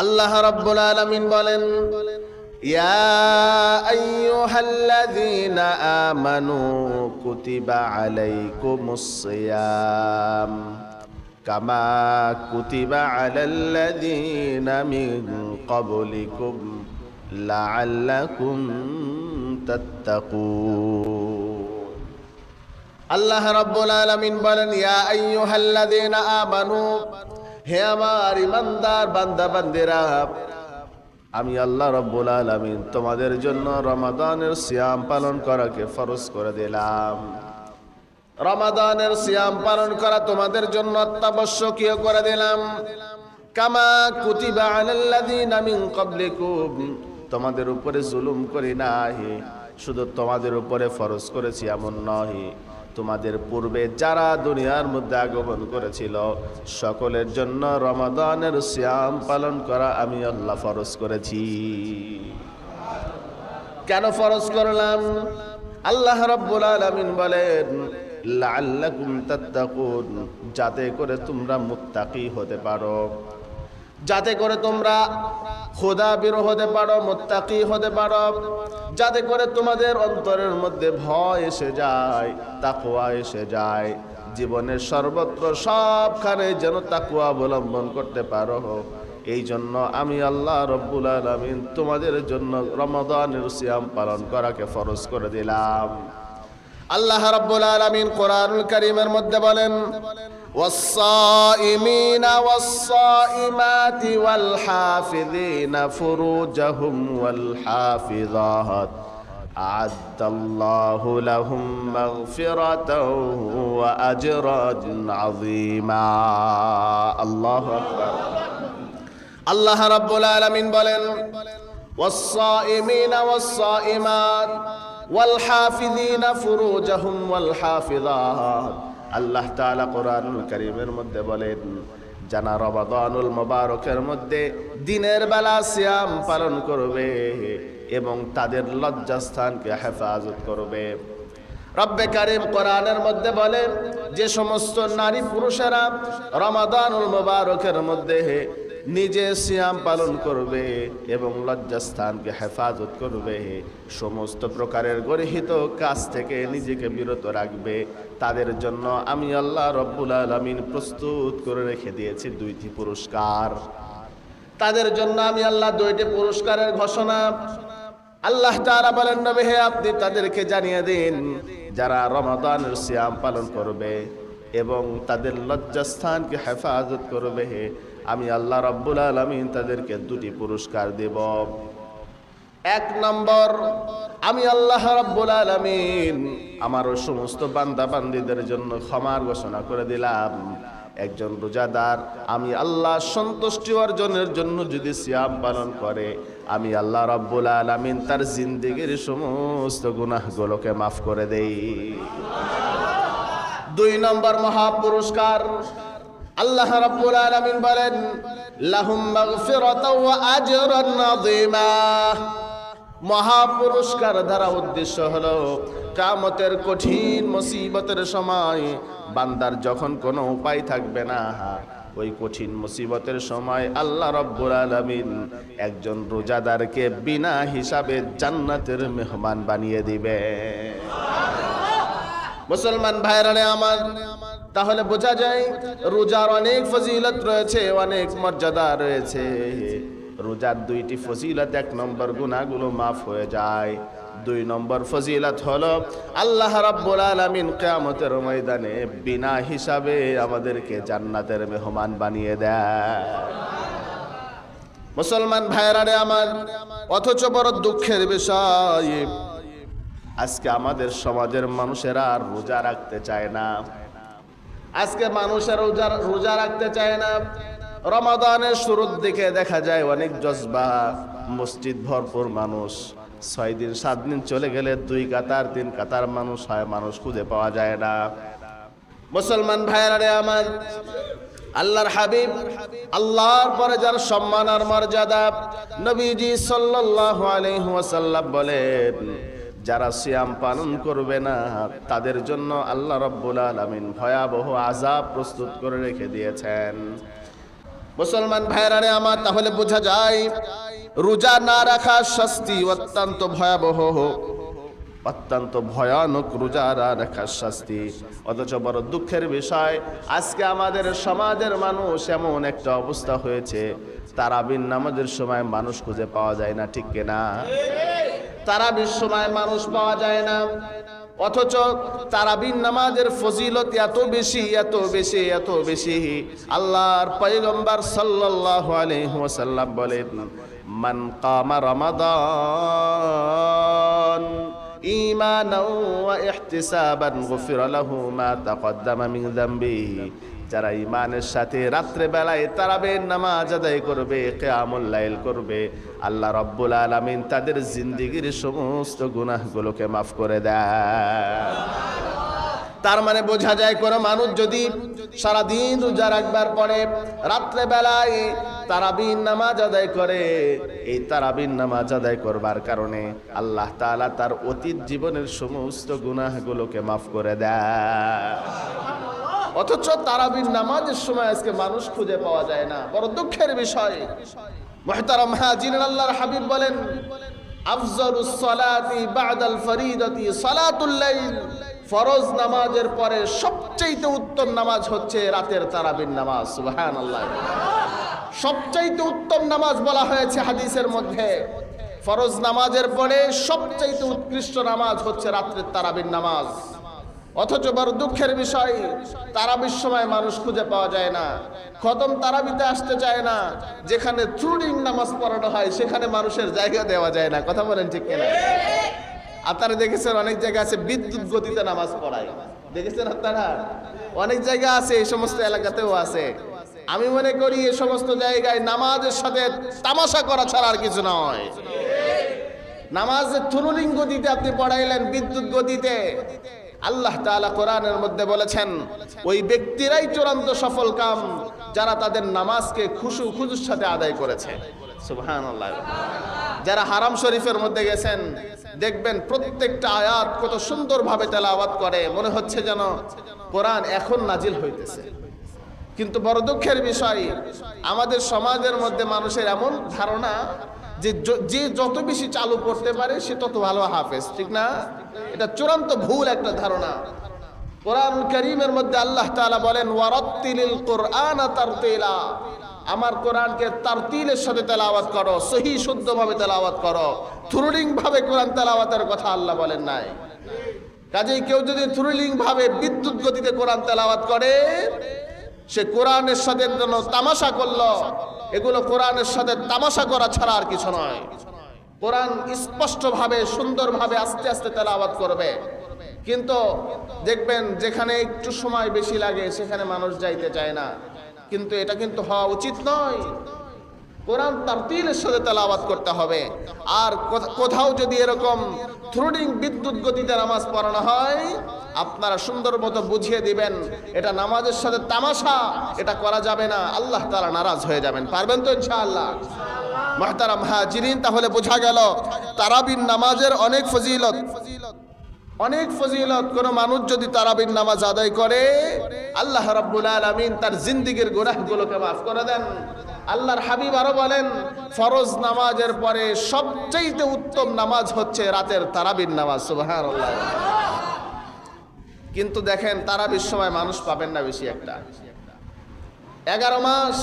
আল্লাহ রাব্বুল আলামিন বলেন, ইয়া আইয়ুহাল্লাযীনা আমানু কুতিবা আলাইকুমুস সিয়াম, কামা কুতিবা আলাল্লাযীনা মিন ক্বাবলিকুম লাআল্লাকুম তাত্তাকুন। আল্লাহ রাব্বুল আলামিন বলেন, ইয়া আইয়ুহাল্লাযীনা আমানু হে আমার ইমানদার বান্দা, বান্দিরা, আমি আল্লাহ রাব্বুল আলামিন তোমাদের জন্য রমাদানের সিয়াম পালন করাকে ফরজ করে দিলাম। রমাদানের সিয়াম পালন করা তোমাদের জন্য অত্যাবশ্যকীয় করে দিলাম। কামা কুতিবা আলাল্লাযীনা মিন ক্বাবলিকুম, তোমাদের উপরে জুলুম করি নাই, শুধু তোমাদের উপরে ফরজ করেছি এমন নয় তোমাদের পূর্বে যারা দুনিয়ার মধ্যে আগমন করেছিল, সকলের জন্য রমাদানের শ্যাম পালন করা আমি আল্লাহ ফরজ করেছি। কেন ফরজ করলাম? আল্লাহ রাব্বুল আলামিন বলেন যাতে করে তোমরা মুত্তাকি হতে পারো। যাতে করে তোমরা খোদা বিরো হতে পারো, মোত্তাকি হতে পারো। যাতে করে তোমাদের অন্তরের মধ্যে ভয় এসে যায় তাকুয়া এসে যায়। জীবনের সর্বত্র সবখানে যেন তাকুয়া অবলম্বন করতে পারো। এই জন্য আমি আল্লাহ রব্বুল আলমিন তোমাদের জন্য রমাদানের সিয়াম পালন করাকে ফরজ করে দিলাম। আল্লাহ রাব্বুল আলামিন কোরআনুল কারীমের মধ্যে বলেন والصائمين والصائمات والحافظين فروجهم والحافظات أعد الله لهم مغفرة وأجرا عظيما الله أكبر আল্লাহ রাব্বুল আলামিন বলেন والصائمين والصائمات والحافظين فروجهم والحافظات আল্লাহ তালা কোরআনুল করিমের মধ্যে বলেন, জানা রবাদানুল মোবারকের মধ্যে দিনের বেলা শ্যাম পালন করবে এবং তাদের লজ্জাস্থানকে হেফাজত করবে। রব্বে কারিম কোরআনের মধ্যে বলেন, যে সমস্ত নারী পুরুষেরা রমাদানুল মোবারকের মধ্যে নিজে সিয়াম পালন করবে এবং লজ্জাস্থানকে হেফাজত করবে। সমস্ত প্রকারের গরহিত কাজ থেকে নিজেকে বিরত রাখবে। তাদের জন্য আমি আল্লাহ রব্বুল আলমিন প্রস্তুত করে রেখে দিয়েছি দুইটি পুরস্কার। তাদের জন্য আমি আল্লাহ দুইটি পুরস্কারের ঘোষণা। আল্লাহ তাআলা বলেন, নবী হে, আপনি তাদেরকে জানিয়ে দিন, যারা রমাদানের সিয়াম পালন করবে এবং তাদের লজ্জাস্থানকে হেফাজত করবে। আমি আল্লাহ রাব্বুল আলামিন তাদেরকে দুটি পুরস্কার দেব। এক নম্বর, আমি আল্লাহ রাব্বুল আলামিন আমার ওই সমস্ত বান্দা বান্দীদের জন্য ক্ষমার ঘোষণা করে দিলাম। একজন রোজাদার, আমি আল্লাহ সন্তুষ্টি অর্জনের জন্য যদি সিয়াম পালন করে, আমি আল্লাহ রাব্বুল আলমিন তার জিন্দেগির সমস্ত গুনাহগুলোকে মাফ করে দেই। দুই নম্বর মহা পুরস্কার আল্লাহ রাব্বুল আলামিন বলেন, লাহুম মাগফিরাতাও ওয়া আজরান আযীমা। মহা পুরস্কার দ্বারা উদ্দেশ্য হলো কামতের কঠিন মুসিবতের সময় বান্দার যখন কোনো উপায় থাকবে না, ওই কঠিন মুসিবতের সময় আল্লাহ রব্বুল আলামিন একজন রোজাদারকে বিনা হিসাবে জান্নাতের মেহমান বানিয়ে দিবে মুসলমান ভাইরানে আমার তাহলে বোঝা যায় রোজার অনেক ফজিলত রয়েছে, অনেক মর্যাদা রয়েছে। রোজার দুইটি ফজিলত, এক নম্বর গুণাগুলো মাফ হয়ে যায়। দুই নম্বর ফজিলত হলো, আল্লাহ রাব্বুল আলামিন কিয়ামতের ময়দানে বিনা হিসাবে আমাদেরকে জান্নাতের মেহমান বানিয়ে দেয়। মুসলমান ভাইরারে আমার, অথচ বড় দুঃখের বিষয়। আজকে আমাদের সমাজের মানুষেরা রোজা রাখতে চায় না। আজকে মানুষের রোজা রোজা রাখতে চায় না। রমাদানের শুরুর দিকে দেখা যায় অনেক জজবা, মসজিদ ভরপুর মানুষ। ছয় দিন, সাত দিন চলে গেলে দুই কাতার, তিন কাতার মানুষ হয়, মানুষ খুঁজে পাওয়া যায় না। মুসলমান ভাইয়ারে আমার, আল্লাহর হাবিব, আল্লাহর পরে যার সম্মান আর মর্যাদা, নবীজি সাল্লাল্লাহু আলাইহি ওয়াসাল্লাম বলেন যারা সিয়াম পালন করবে না, তাদের জন্য আল্লাহ রব্বুল আলামিন ভয়াবহ আযাব প্রস্তুত করে রেখে দিয়েছেন। মুসলমান ভাইরারে আমার, তাহলে বোঝা যায়, রোজা না রাখা শাস্তি অত্যন্ত ভয়াবহ। অত্যন্ত ভয়ানক রোজা না রাখার শাস্তি। অথচ বড় দুঃখের বিষয়, আজকে আমাদের সমাজের মানুষ এমন একটা অবস্থা হয়েছে, তারাবিন নামাজের সময় মানুষ খুঁজে পাওয়া যায় না, ঠিক কিনা? তারাবির সময় মানুষ পাওয়া যায় না। অথচ তারাবিন নামাজের ফজিলত এত বেশি এত বেশি এত বেশি। আল্লাহর পয়গম্বর সাল্লাল্লাহু আলাইহি ওয়াসাল্লাম বলেন, মান কামা রমাদান, ঈমানাও ওয়া ইহতিসাবান গুফিরা লাহু মা তাকদ্দামা মিন যামবিহি যারা ইমানের সাথে রাত্রে বেলায় তারাবের নামাজ আদায় করবে, কেয়ামুল লাইল করবে, আল্লাহ রব্বুল আলামিন তাদের জিন্দিগির সমস্ত গুনাহগুলোকে মাফ করে দেয় তার মানে বোঝা যায় কোনো মানুষ যদি সারাদিন রোজা রাখবার পরে রাত্রে বেলায় তারাবিন নামাজ আদায় করে, এই তারাবিন নামাজ আদায় করবার কারণে আল্লাহ তাআলা তার অতীত জীবনের সমস্ত গুনাহগুলোকে মাফ করে দেয় অথচ তারাবির নামাজের সময় আজকে মানুষ খুঁজে পাওয়া যায় না। বড় দুঃখের বিষয়। আল্লাহর হাবিব বলেন নামাজের পরে সবচাইতে উত্তম নামাজ হচ্ছে রাতের নামাজ। উত্তম নামাজ বলা হয়েছে হাদিসের মধ্যে। ফরজ নামাজের পরে সবচাইতে উৎকৃষ্ট নামাজ হচ্ছে রাত্রের তারাবির নামাজ। অথচ বড় দুঃখের বিষয় তারাবির সময় মানুষ খুঁজে পাওয়া যায় না। খতম তারাবিতে আসতে চায় না। যেখানে থ্রুডিং নামাজ পড়ানো হয়, সেখানে মানুষের জায়গা দেওয়া যায় না। কথা বলেন ঠিক কিনা? আপনারা দেখেছেন অনেক জায়গা আছে, বিদ্যুৎ গতিতে নামাজ পড়ায়। দেখেছেন আপনারা? অনেক জায়গা আছে, এই সমস্ত এলাকাতেও আছে। আমি মনে করি এই সমস্ত জায়গায় নামাজের সাথে তামাশা করা ছাড়া আর কিছু নয়। নামাজের থ্রুলিং গতিতে আপনি পড়াইলেন, বিদ্যুৎ গতিতে। আল্লাহ তাআলা কোরআনের মধ্যে বলেছেন, ওই ব্যক্তিরাই চূড়ান্ত সফল কাম যারা তাদের নামাজকে খুশু খুজুর সাথে আদায় করেছে। যারা হারাম শরীফের মধ্যে গেছেন, দেখবেন প্রত্যেকটা আয়াত কত সুন্দরভাবে তেলাওয়াত করে, মনে হচ্ছে যেন কোরআন এখন নাজিল হইতেছে। কিন্তু বড় দুঃখের বিষয়, আমাদের সমাজের মধ্যে মানুষের এমন ধারণা যে যে যত বেশি চালু করতে পারে, সে তত ভালো হাফেজ, ঠিক না? এটা চূড়ান্ত ভুল একটা ধারণা। কোরআন করিমের মধ্যে আল্লাহ তাআলা বলেন, ওয়ারাত্তিলিল কোরআন তারতিলা। আমার কোরআনকে তারতিলের সাথে তেলাওয়াত করো, সহি শুদ্ধভাবে তেলাওয়াত করো। থ্রুলিং ভাবে কোরআন তেলাওয়াতের কথা আল্লাহ বলেন নাই। কাজেই কেউ যদি থ্রুলিং ভাবে বিদ্যুৎ গতিতে কোরআন তেলাওয়াত করে, সে কোরআনের সাথে তামাশা করল, এগুলো কোরআনের সাথে তামাশা করা ছাড়া আর কিছু নয়। কোরআন স্পষ্টভাবে, সুন্দরভাবে আস্তে আস্তে তেলাওয়াত করবে। কিন্তু দেখবেন যেখানে একটু সময় বেশি লাগে, সেখানে মানুষ যাইতে চায় না। কিন্তু এটা কিন্তু হওয়া উচিত নয়। কোরআন তারতিলের সাথে তেলাওয়াত করতে হবে। আর কোথা- কোথাও যদি এরকম থ্রুডিং বিদ্যুৎ গতিতে নামাজ পড়ানো হয়, আপনারা সুন্দর মতো বুঝিয়ে দিবেন, এটা নামাজের সাথে তামাশা, এটা করা যাবে না। আল্লাহ তারা নারাজ হয়ে যাবেন। পারবেন তো ইনশাআল্লাহ? মাহতারাম হাজিরিন, তাহলে বোঝা গেল তারাবিন নামাজের অনেক ফজিলত। অনেক ফজিলত। কোন মানুষ যদি তারাবিন নামাজ আদায় করে, আল্লাহ রাব্বুল আলামিন তার জিন্দিগির গুনাহগুলোকে মাফ করে দেন। আল্লাহর হাবিব আরও বলেন, ফরজ নামাজের পরে সবচেয়ে উত্তম নামাজ হচ্ছে রাতের তারাবিন নামাজ, সুবহানাল্লাহ। কিন্তু দেখেন, তারাবির সময় মানুষ পাবেন না বেশি একটা। এগারো মাস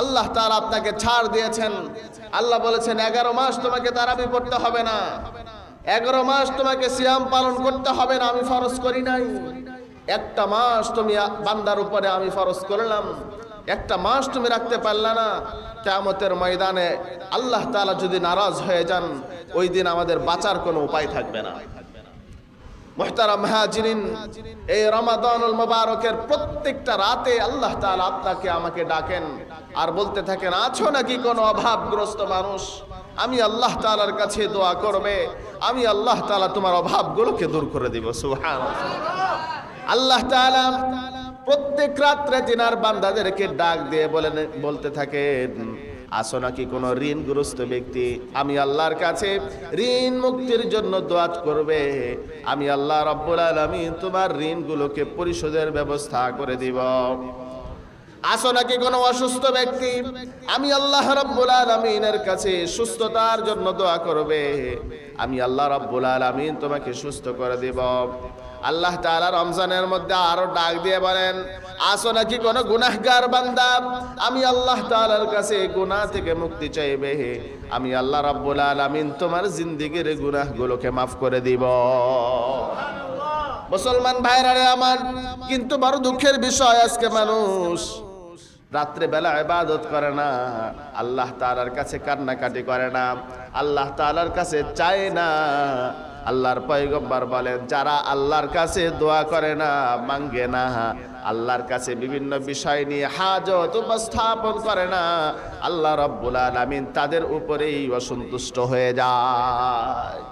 আল্লাহ তার আপনাকে ছাড় দিয়েছেন। আল্লাহ বলেছেন, এগারো মাস তোমাকে তারাবি পড়তে হবে না। এগারো মাস তোমাকে সিয়াম পালন করতে হবে না, আমি ফরজ করি নাই। একটা মাস তুমি বান্দার উপরে আমি ফরজ করলাম। একটা মাস তুমি রাখতে পারলে না। কেমতের ময়দানে আল্লাহ তালা যদি নারাজ হয়ে যান, ওই দিন আমাদের বাঁচার কোনো উপায় থাকবে না। মোহতারাম হাজিরিন এই রমাদানুল মোবারকের প্রত্যেকটা রাতে আল্লাহ তাআলা আপনাকে আমাকে ডাকেন আর বলতে থাকেন, আছো নাকি কোনো অভাবগ্রস্ত মানুষ? আমি আল্লাহ তাআলার কাছে দোয়া করবে, আমি আল্লাহ তাআলা তোমার অভাবগুলোকে দূর করে দিব। সুবহান আল্লাহ তাআলা প্রত্যেক রাত্রে তিনার বান্দাদেরকে ডাক দিয়ে বলেন, বলতে থাকেন আসো নাকি কোনো ঋণগ্রস্ত ব্যক্তি? আমি আল্লাহর কাছে ঋণ মুক্তির জন্য দোয়াত করবে। আমি আল্লাহ রব্বুল আলামিন তোমার ঋণগুলোকে পরিশোধের ব্যবস্থা করে দিব। আসো নাকি কোনো অসুস্থ ব্যক্তি? আমি আল্লাহ রাব্বুল আলামিনের কাছে সুস্থতার জন্য দোয়া করবে। আমি আল্লাহ রাব্বুল আলামিন তোমাকে সুস্থ করে দেব। আল্লাহ তাআলা রমজানের মধ্যে আরও ডাক দিয়ে বলেন, আসো নাকি কোনো গুনাহগার বান্দা? আমি আল্লাহ তাআলার কাছে গুনাহ থেকে মুক্তি চাইবে আমি আল্লাহ রাব্বুল আলামিন তোমার জিন্দেগির গুনাহগুলোকে মাফ করে দিব। মুসলমান ভাইরা রে আমার, কিন্তু বড় দুঃখের বিষয় আজকে মানুষ রাত্রে বেলা ইবাদত করে না, আল্লাহ তাআলার কাছে কান্নাকাটি করে না, আল্লাহ তাআলার কাছে চায় না। আল্লাহর পয়গম্বর বলেন, যারা আল্লাহর কাছে দোয়া করে না মাঙ্গে না। আল্লাহর কাছে বিভিন্ন বিষয় নিয়ে হাজত উপস্থাপন করে না। আল্লাহ রব্বুল আলামিন তাদের উপরেই অসন্তুষ্ট হয়ে যায়।